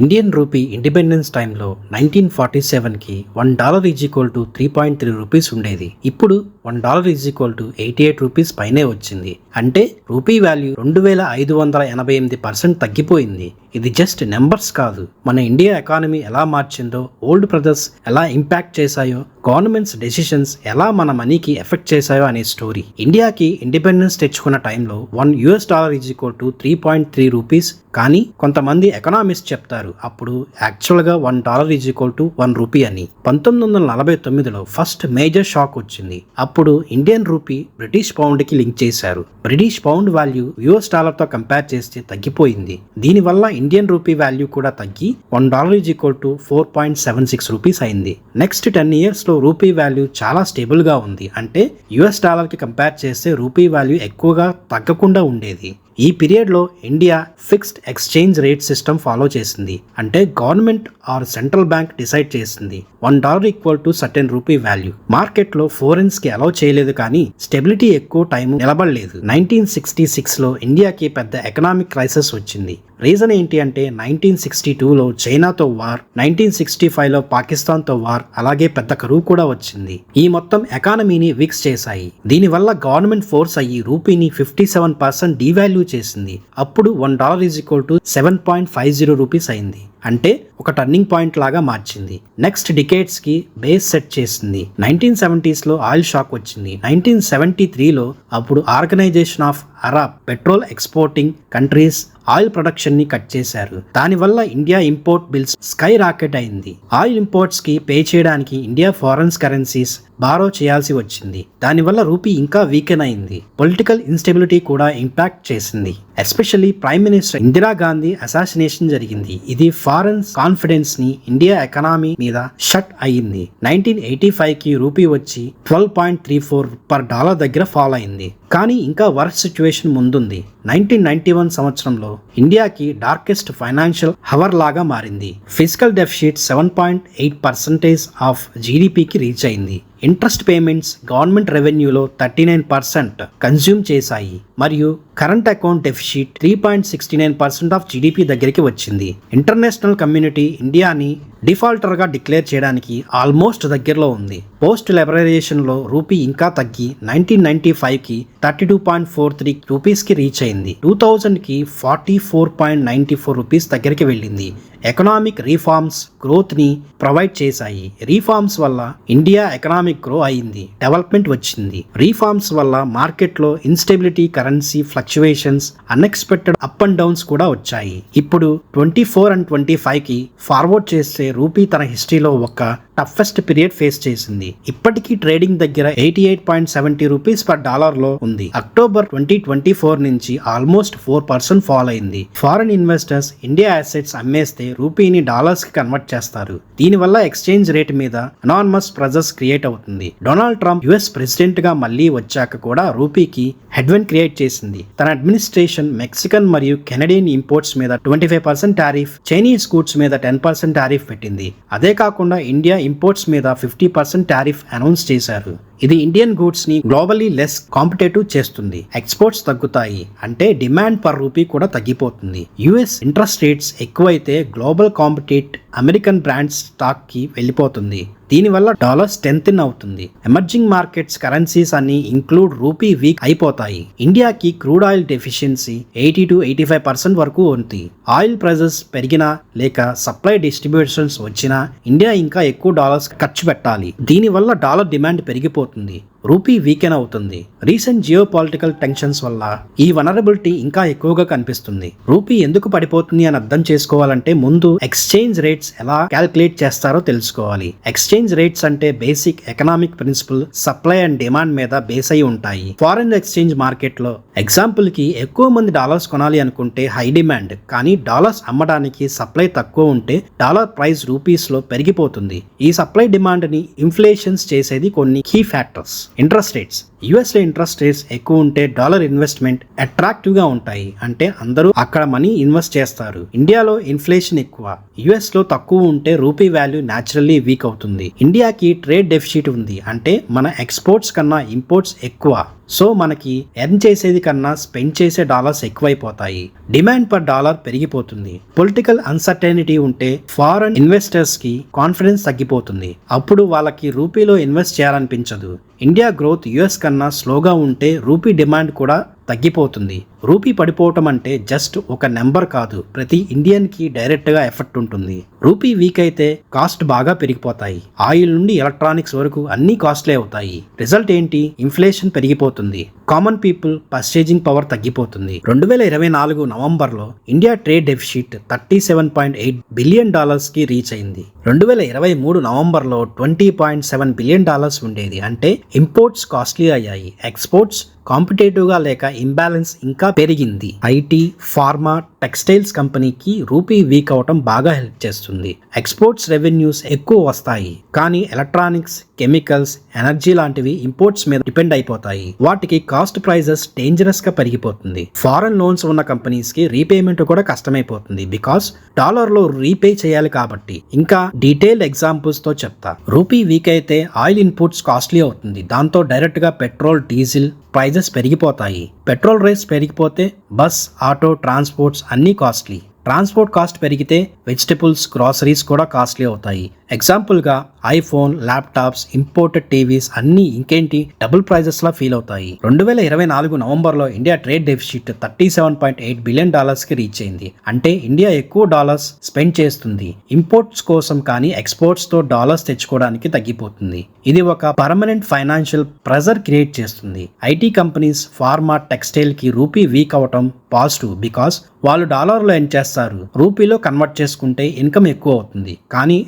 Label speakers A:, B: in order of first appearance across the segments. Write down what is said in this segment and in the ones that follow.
A: Indian rupee independence టైంలో nineteen forty సెవెన్కి one dollar is equal to three point three rupees ఉండేది. ఇప్పుడు one dollar is equal to eighty eight rupees పైనే వచ్చింది. అంటే rupee value రెండు వేల ఐదు వందల ఎనభై ఎనిమిది పర్సెంట్ తగ్గిపోయింది. ఇది జస్ట్ నెంబర్స్ కాదు. మన ఇండియా ఎకానమీ ఎలా మార్చిందో ఓల్డ్ బ్రదర్స్ ఎలా ఇంపాక్ట్ చేశాయో గవర్నమెంట్స్ డెసిషన్స్ ఎలా మన మనీకి ఎఫెక్ట్ చేశాయో అనే స్టోరీ ఇండియాకి ఇండిపెండెన్స్ తెచ్చుకున్న టైంలో one US dollar is equal to three point three rupees కానీ కొంతమంది ఎకనామిస్ట్ చెప్తారు అప్పుడు యాక్చువల్గా one dollar is equal to one rupee అని. పంతొమ్మిది వందల నలభై తొమ్మిదిలో ఫస్ట్ మేజర్ షాక్ వచ్చింది. అప్పుడు ఇండియన్ రూపీ బ్రిటిష్ పౌండ్కి లింక్ చేశారు. బ్రిటిష్ పౌండ్ వాల్యూ యుఎస్ డాలర్తో కంపేర్ చేస్తే తగ్గిపోయింది. దీనివల్ల ఇండియన్ రూపీ వాల్యూ కూడా తగ్గి one dollar is equal to four point seven six rupees అయింది. నెక్స్ట్ టెన్ ఇయర్స్లో రూపీ వాల్యూ చాలా స్టేబుల్గా ఉంది. అంటే యుఎస్ డాలర్కి కంపేర్ చేస్తే రూపీ వాల్యూ ఎక్కువగా తగ్గకుండా ఉండేది. ఈ పీరియడ్లో India fixed exchange rate system follow చేసింది. అంటే government or central bank decide చేసింది. One dollar equal to certain rupee value మార్కెట్లో ఫోరెన్స్కి అలౌ చేయలేదు కానీ స్టెబిలిటీ ఎక్కువ టైం నిలబడలేదు. నైన్టీన్ సిక్స్టీ సిక్స్లో ఇండియాకి పెద్ద ఎకనామిక్ క్రైసిస్ వచ్చింది. రీజన్ ఏంటి అంటే నైన్టీన్ సిక్స్టీ టూలో చైనాతో వార్ నైన్టీన్ సిక్స్టీ ఫైవ్లో పాకిస్తాన్తో వార్ అలాగే పెద్ద కరువు కూడా వచ్చింది. ఈ మొత్తం ఎకానమీని విక్స్ చేశాయి. దీనివల్ల గవర్నమెంట్ ఫోర్స్ అయ్యి రూపీని ఫిఫ్టీ సెవెన్ పర్సెంట్ డీవాల్యూ చేసింది. అప్పుడు one dollar is equal to seven point five zero rupees అయింది. అంటే ఒక టర్నింగ్ పాయింట్ లాగా మార్చింది. నెక్స్ట్ డికేట్స్కి బేస్ సెట్ చేసింది. నైన్టీన్ సెవెంటీస్లో ఆయిల్ షాక్ వచ్చింది. నైన్టీన్ సెవెంటీ త్రీలో అప్పుడు organization of Arab petrol exporting countries oil production ని కట్ చేశారు. దానివల్ల India import bills sky rocket అయింది. ఆయిల్ ఇంపోర్ట్స్కి పే చేయడానికి ఇండియా ఫారెన్స్ కరెన్సీస్ బారో చేయాల్సి వచ్చింది. దానివల్ల రూపీ ఇంకా వీకెన్ అయింది. పొలిటికల్ ఇన్స్టెబిలిటీ కూడా ఇంపాక్ట్ చేసింది. Especially prime minister Indira Gandhi assassination జరిగింది. ఇది ఫారెన్ కాన్ఫిడెన్స్ని ఇండియా ఎకనామీ మీద షట్ అయ్యింది. నైన్టీన్ ఎయిటీ ఫైవ్కి రూపీ వచ్చి twelve point three four per dollar దగ్గర ఫాలో అయింది కానీ ఇంకా వర్క్ సిచ్యువేషన్ ముందుంది. నైన్టీన్ నైన్టీ వన్ సంవత్సరంలో ఇండియాకి డార్కెస్ట్ ఫైనాన్షియల్ హవర్ లాగా మారింది. Physical deficit seven point eight percentage of జీడిపికి reach అయింది. ఇంట్రెస్ట్ పేమెంట్స్ గవర్నమెంట్ రెవెన్యూలో థర్టీ నైన్ పర్సెంట్ కన్జ్యూమ్ చేశాయి. మరియు current account deficit three point sixty nine percent of GDP దగ్గరికి వచ్చింది. ఇంటర్నేషనల్ కమ్యూనిటీ ఇండియాని డిఫాల్టర్గా డిక్లేర్ చేయడానికి ఆల్మోస్ట్ దగ్గరలో ఉంది. పోస్ట్ లిబరైజేషన్లో రూపీ ఇంకా తగ్గి నైన్టీన్ నైన్టీ ఫైవ్కి thirty two point four three రూపీస్కి రీచ్ అయింది. టూ థౌజండ్కి forty four point ninety four rupees దగ్గరికి వెళ్ళింది. ఎకనామిక్ రీఫార్మ్స్ గ్రోత్ని ప్రొవైడ్ చేశాయి. రీఫార్మ్స్ వల్ల ఇండియా ఎకనామిక్ గ్రో అయింది. డెవలప్మెంట్ వచ్చింది. రీఫార్మ్స్ వల్ల మార్కెట్లో instability currency fluctuations unexpected up and downs కూడా వచ్చాయి. ఇప్పుడు ట్వంటీ ఫోర్ అండ్ ట్వంటీ ఫైవ్కి ఫార్వర్డ్ చేస్తే రూపీ తన హిస్టరీలో ఒక టఫెస్ట్ పీరియడ్ ఫేస్ చేసింది. ఇప్పటికీ ట్రేడింగ్ దగ్గర eighty eight point seventy rupees per డాలర్లో ఉంది. అక్టోబర్ ట్వంటీ ట్వంటీ ఫోర్ నుంచి ఆల్మోస్ట్ ఫోర్ పర్సెంట్ ఫాల్ అయింది. ఫారెన్ ఇన్వెస్టర్స్ ఇండియా అసెట్స్ అమ్మేస్తే రూపీని డాలర్స్కి కన్వర్ట్ చేస్తారు. దీనివల్ల ఎక్స్చేంజ్ రేట్ మీద అనానమస్ ప్రెజర్స్ క్రియేట్ అవుతుంది. డొనాల్డ్ ట్రంప్ యుఎస్ ప్రెసిడెంట్గా మళ్ళీ వచ్చాక కూడా రూపీకి హెడ్వెన్ క్రియేట్ చేసింది. తన అడ్మినిస్ట్రేషన్ మెక్సికన్ మరియు కెనడియన్ ఇంపోర్ట్స్ మీద twenty five percent tariff Chinese goods మీద టెన్ పర్సెంట్ టారిఫ్ పెట్టింది. అదే కాకుండా ఇండియా ఇంపోర్ట్స్ మీద ఫిఫ్టీ పర్సెంట్ టారిఫ్ అనౌన్స్ చేశారు. ఇది ఇండియన్ గూడ్స్ని గ్లోబలీ లెస్ కాంపిటేటివ్ చేస్తుంది. ఎక్స్పోర్ట్స్ తగ్గుతాయి. అంటే డిమాండ్ పర్ రూపీ కూడా తగ్గిపోతుంది. యుఎస్ ఇంట్రెస్ట్ రేట్స్ ఎక్కువైతే గ్లోబల్ కాంపిటేట్ అమెరికన్ బ్రాండ్స్ స్టాక్కి వెళ్ళిపోతుంది. దీనివల్ల డాలర్ స్ట్రెంగ్ అవుతుంది. ఎమర్జింగ్ మార్కెట్స్ కరెన్సీస్ అన్ని ఇంక్లూడ్ రూపీ వీక్ అయిపోతాయి. ఇండియాకి crude oil deficiency eighty to eighty five percent వరకు ఉంది. ఆయిల్ ప్రైజెస్ పెరిగినా లేక సప్లై డిస్ట్రిబ్యూషన్స్ వచ్చినా ఇండియా ఇంకా ఎక్కువ డాలర్స్ ఖర్చు పెట్టాలి. దీనివల్ల డాలర్ డిమాండ్ పెరిగిపోతుంది. రూపీ వీకెన్ అవుతుంది. రీసెంట్ జియో పొలిటికల్ టెన్షన్స్ వల్ల ఈ వనరబిలిటీ ఇంకా ఎక్కువగా కనిపిస్తుంది. రూపీ ఎందుకు పడిపోతుంది అని అర్థం చేసుకోవాలంటే ముందు ఎక్స్చేంజ్ రేట్స్ ఎలా క్యాల్కులేట్ చేస్తారో తెలుసుకోవాలి. ఎక్స్చేంజ్ రేట్స్ అంటే basic economic principle supply and demand మీద బేస్ అయి ఉంటాయి. ఫారెన్ ఎక్స్చేంజ్ మార్కెట్లో ఎగ్జాంపుల్కి ఎక్కువ మంది డాలర్స్ కొనాలి అనుకుంటే హై డిమాండ్ కానీ డాలర్స్ అమ్మడానికి సప్లై తక్కువ ఉంటే డాలర్ ప్రైస్ రూపీస్లో పెరిగిపోతుంది. ఈ సప్లై డిమాండ్ని ఇన్ఫ్లేషన్స్ చేసేది కొన్ని కీ ఫ్యాక్టర్స్. Interest rates. యుఎస్లో ఇంట్రెస్ట్ రేట్స్ ఎక్కువ ఉంటే డాలర్ ఇన్వెస్ట్మెంట్ అట్రాక్టివ్గా ఉంటాయి. అంటే అందరూ అక్కడ మనీ ఇన్వెస్ట్ చేస్తారు. ఇండియాలో ఇన్ఫ్లేషన్ ఎక్కువ. యుఎస్లో తక్కువ ఉంటే రూపీ వాల్యూ న్యాచురల్లీ వీక్ అవుతుంది. ఇండియాకి ట్రేడ్ డెఫిసిట్ ఉంది. అంటే మన ఎక్స్పోర్ట్స్ కన్నా ఇంపోర్ట్స్ ఎక్కువ. సో మనకి ఎర్న్ చేసేది కన్నా స్పెండ్ చేసే డాలర్స్ ఎక్కువైపోతాయి. డిమాండ్ పర్ డాలర్ పెరిగిపోతుంది. పొలిటికల్ అన్సర్టెనిటీ ఉంటే ఫారెన్ ఇన్వెస్టర్స్కి కాన్ఫిడెన్స్ తగ్గిపోతుంది. అప్పుడు వాళ్ళకి రూపీలో ఇన్వెస్ట్ చేయాలనిపించదు. ఇండియా గ్రోత్ యుఎస్ కన్నా స్లోగా ఉంటే రూపీ డిమాండ్ కూడా తగ్గిపోతుంది. రూపీ పడిపోవటం అంటే జస్ట్ ఒక నెంబర్ కాదు. ప్రతి ఇండియన్కి డైరెక్ట్గా ఎఫెక్ట్ ఉంటుంది. రూపీ వీక్ అయితే కాస్ట్ బాగా పెరిగిపోతాయి. ఆయిల్ నుండి ఎలక్ట్రానిక్స్ వరకు అన్ని కాస్ట్లే అవుతాయి. రిజల్ట్ ఏంటి? ఇన్ఫ్లేషన్ పెరిగిపోతుంది. కామన్ పీపుల్ పర్చేజింగ్ పవర్ తగ్గిపోతుంది. రెండు వేల ఇరవై నాలుగు నవంబర్లో India trade deficit thirty seven point eight billion డాలర్స్కి reach అయింది. రెండు వేల ఇరవై మూడు నవంబర్లో twenty point seven billion dollars ఉండేది. అంటే ఇంపోర్ట్స్ కాస్ట్లీ అయ్యాయి. ఎక్స్పోర్ట్స్ కాంపిటేటివ్గా లేక ఇంబ్యాలెన్స్ ఇంకా పెరిగింది. ఐటీ ఫార్మా టెక్స్టైల్స్ కంపెనీకి రూపీ వీక్ అవటం బాగా హెల్ప్ చేస్తుంది. ఎక్స్పోర్ట్స్ రెవెన్యూస్ ఎక్కువ వస్తాయి. కానీ ఎలక్ట్రానిక్స్ కెమికల్స్ ఎనర్జీ లాంటివి ఇంపోర్ట్స్ మీద డిపెండ్ అయిపోతాయి. వాటికి కాస్ట్ ప్రైజెస్ డేంజరస్గా పెరిగిపోతుంది. ఫారెన్ లోన్స్ ఉన్న కంపెనీస్కి రీపేమెంట్ కూడా కష్టమైపోతుంది. బికాస్ డాలర్లో రీపే చేయాలి కాబట్టి. ఇంకా డీటెయిల్డ్ ఎగ్జాంపుల్స్తో చెప్తా. రూపీ వీక్ అయితే ఆయిల్ ఇన్పుట్స్ కాస్ట్లీ అవుతుంది. దాంతో డైరెక్ట్గా పెట్రోల్ డీజిల్ ప్రైజెస్ పెరిగిపోతాయి. పెట్రోల్ రేట్స్ పెరిగిపోతే బస్ ఆటో ట్రాన్స్పోర్ట్స్ అన్నీ కాస్ట్లీ ట్రాన్స్పోర్ట్ కాస్ట్ పెరిగితే వెజిటబుల్స్ గ్రాసరీస్ కూడా కాస్ట్లీ అవుతాయి. ఎగ్జాంపుల్గా ఐఫోన్ ల్యాప్టాప్స్ ఇంపోర్టెడ్ టీవీస్ అన్నీ ఇంకేంటి? డబుల్ ప్రైజెస్లా ఫీల్ అవుతాయి. రెండు వేల ఇరవై నాలుగు నవంబర్లో India trade deficit thirty seven point eight billion డాలర్స్కి reach అయింది. అంటే ఇండియా ఎక్కువ డాలర్స్ స్పెండ్ చేస్తుంది. ఇంపోర్ట్స్ కోసం కానీ ఎక్స్పోర్ట్స్తో డాలర్స్ తెచ్చుకోవడానికి తగ్గిపోతుంది. ఇది ఒక పర్మనెంట్ ఫైనాన్షియల్ ప్రెజర్ క్రియేట్ చేస్తుంది. ఐటీ కంపెనీస్ ఫార్మా టెక్స్టైల్కి రూపీ వీక్ అవటం పాజిటివ్ బికాస్ వాళ్ళు డాలర్లో ఏం చేస్తారు. రూపీలో కన్వర్ట్ చేసుకుంటే ఇన్కమ్ ఎక్కువ అవుతుంది. కానీ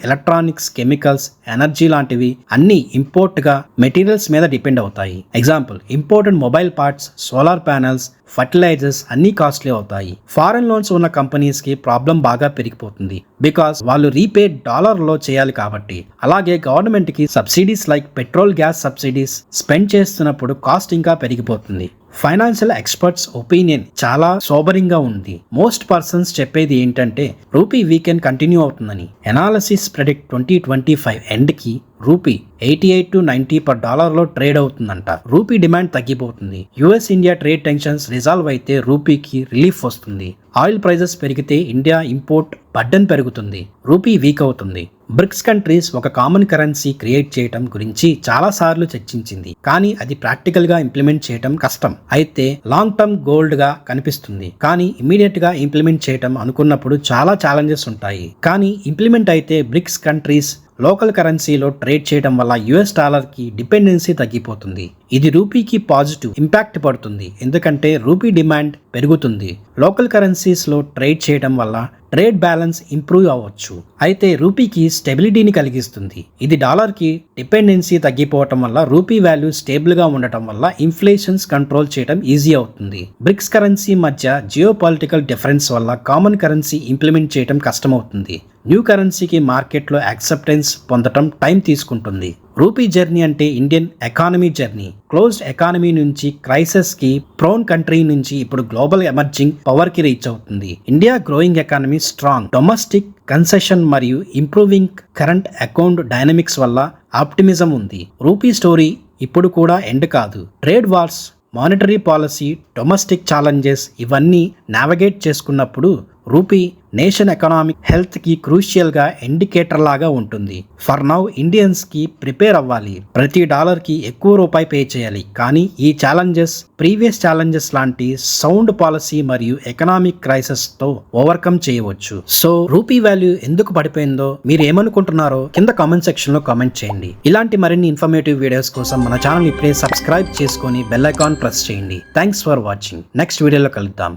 A: ఎలక్ట్రానిక్స్ కెమికల్స్ ఎనర్జీ లాంటివి అన్ని ఇంపోర్ట్గా మెటీరియల్స్ మీద డిపెండ్ అవుతాయి. Example imported mobile parts solar panels fertilizers అన్ని కాస్ట్లీ అవుతాయి. ఫారెన్ లోన్స్ ఉన్న కంపెనీస్కి ప్రాబ్లం బాగా పెరిగిపోతుంది. బికాస్ వాళ్ళు రీపే డాలర్లో చేయాలి కాబట్టి. అలాగే గవర్నమెంట్కి subsidies like petrol gas subsidies spend చేస్తున్నప్పుడు కాస్ట్ ఇంకా పెరిగిపోతుంది. ఫైనాన్షియల్ ఎక్స్పర్ట్స్ ఒపీనియన్ చాలా సోబరింగ్గా ఉంది. మోస్ట్ పర్సన్స్ చెప్పేది ఏంటంటే రూపీ వీకెండ్ కంటిన్యూ అవుతుందని. Analysis predict twenty twenty five ఎండ్కి rupee eighty eight to ninety per డాలర్లో trade అవుతుందంట. రూపీ డిమాండ్ తగ్గిపోతుంది. US India trade tensions resolve అయితే రూపీకి రిలీఫ్ వస్తుంది. ఆయిల్ ప్రైజెస్ పెరిగితే ఇండియా ఇంపోర్ట్ బడ్డన్ పెరుగుతుంది. రూపీ వీక్ అవుతుంది. బ్రిక్స్ కంట్రీస్ ఒక కామన్ కరెన్సీ క్రియేట్ చేయటం గురించి చాలా సార్లు చర్చించింది. కానీ అది ప్రాక్టికల్గా ఇంప్లిమెంట్ చేయటం కష్టం. అయితే లాంగ్ టర్మ్ గోల్డ్గా కనిపిస్తుంది. కానీ ఇమీడియట్గా ఇంప్లిమెంట్ చేయటం అనుకున్నప్పుడు చాలా ఛాలెంజెస్ ఉంటాయి. కానీ ఇంప్లిమెంట్ అయితే బ్రిక్స్ కంట్రీస్ లోకల్ కరెన్సీలో ట్రేడ్ చేయడం వల్ల యుఎస్ డాలర్కి డిపెండెన్సీ తగ్గిపోతుంది. ఇది రూపీకి పాజిటివ్ ఇంపాక్ట్ పడుతుంది. ఎందుకంటే రూపీ డిమాండ్ పెరుగుతుంది. లోకల్ కరెన్సీస్లో ట్రేడ్ చేయడం వల్ల ట్రేడ్ బ్యాలెన్స్ ఇంప్రూవ్ అవ్వచ్చు. అయితే రూపీకి స్టెబిలిటీని కలిగిస్తుంది. ఇది డాలర్కి డిపెండెన్సీ తగ్గిపోవటం వల్ల రూపీ వాల్యూ స్టేబుల్గా ఉండటం వల్ల ఇన్ఫ్లేషన్స్ కంట్రోల్ చేయడం ఈజీ అవుతుంది. బ్రిక్స్ కరెన్సీ మధ్య జియో పొలిటికల్ డిఫరెన్స్ వల్ల కామన్ కరెన్సీ ఇంప్లిమెంట్ చేయడం కష్టమవుతుంది. న్యూ కరెన్సీకి మార్కెట్లో యాక్సెప్టెన్స్ పొందటం టైం తీసుకుంటుంది. రూపీ జర్నీ అంటే Indian economy journey. Closed economy నుంచి క్రైసిస్కి ప్రోన్ కంట్రీ నుంచి ఇప్పుడు గ్లోబల్ ఎమర్జింగ్ పవర్కి రీచ్ అవుతుంది. India growing economy strong. Domestic concession మరియు ఇంప్రూవింగ్ కరెంట్ అకౌంట్ డైనమిక్స్ వల్ల ఆప్టిమిజం ఉంది. రూపీ స్టోరీ ఇప్పుడు కూడా ఎండ్ కాదు. Trade wars monetary policy domestic challenges ఇవన్నీ నావిగేట్ చేసుకున్నప్పుడు రూపీ నేషన్ ఎకనామిక్ హెల్త్కి క్రూషియల్గా ఇండికేటర్ లాగా ఉంటుంది. ఫర్ నౌ ఇండియన్స్కి ప్రిపేర్ అవ్వాలి. ప్రతి డాలర్కి ఎక్కువ రూపాయి పే చేయాలి. కానీ ఈ ఛాలెంజెస్ ప్రీవియస్ ఛాలెంజెస్ లాంటి సౌండ్ పాలసీ మరియు ఎకనామిక్ క్రైసిస్తో ఓవర్కమ్ చేయవచ్చు. సో రూపీ వాల్యూ ఎందుకు పడిపోయిందో మీరు ఏమనుకుంటున్నారో కింద కామెంట్ సెక్షన్లో కామెంట్ చేయండి. ఇలాంటి మరిన్ని ఇన్ఫర్మేటివ్ వీడియోస్ కోసం మన ఛానల్ ఇప్పుడే సబ్స్క్రైబ్ చేసుకొని బెల్ ఐకాన్ ప్రెస్ చేయండి. Thanks for watching. నెక్స్ట్ వీడియోలో కలుద్దాం.